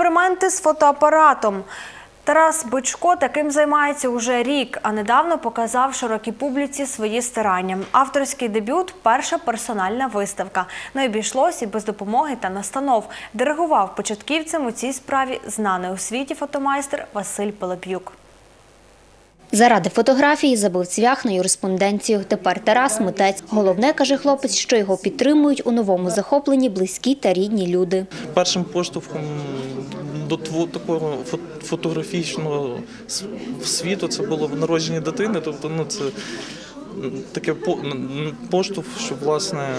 експерименти з фотоапаратом. Тарас Бичко таким займається уже рік, а недавно показав широкій публіці свої старання. Авторський дебют перша персональна виставка. Не обійшлось і без допомоги та настанов. Диригував початківцям у цій справі знаний у світі фотомайстер Василь Пилип'юк. Заради фотографії забив цвях на юриспонденцію. Тепер Тарас митець. Головне, каже хлопець, що його підтримують у новому захопленні близькі та рідні люди. першим поштовхом до такого фо- фотографічного світу це було в народженні дитини. Тобто, ну це таке поштовх, що власне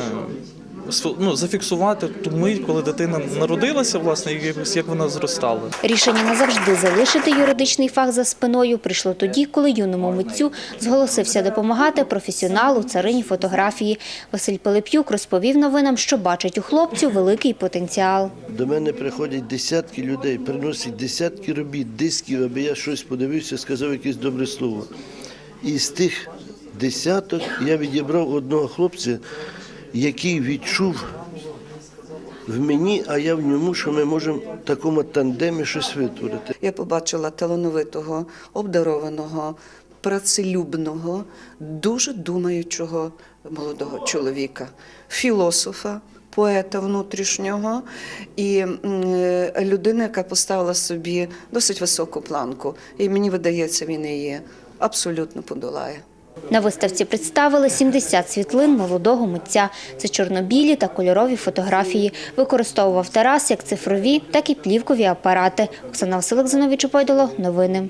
ну, зафіксувати ту мить, коли дитина народилася, власне, і якось як вона зростала. Рішення назавжди залишити юридичний фах за спиною прийшло тоді, коли юному митцю зголосився допомагати професіоналу царині фотографії. Василь Пилип'юк розповів новинам, що бачить у хлопцю великий потенціал. До мене приходять десятки людей, приносять десятки робіт, дисків, аби я щось подивився, сказав якесь добре слово. І з тих десяток я відібрав одного хлопця, який відчув в мені, а я в ньому, що ми можемо в такому тандемі щось витворити. Я побачила талановитого, обдарованого, працелюбного, дуже думаючого молодого чоловіка, філософа, поета внутрішнього і е, людина, яка поставила собі досить високу планку. І мені видається, він її абсолютно подолає. На виставці представили 70 світлин молодого митця. Це чорнобілі та кольорові фотографії. Використовував Тарас як цифрові, так і плівкові апарати. Оксана Василик, Зиновій Чупайдоло. Новини.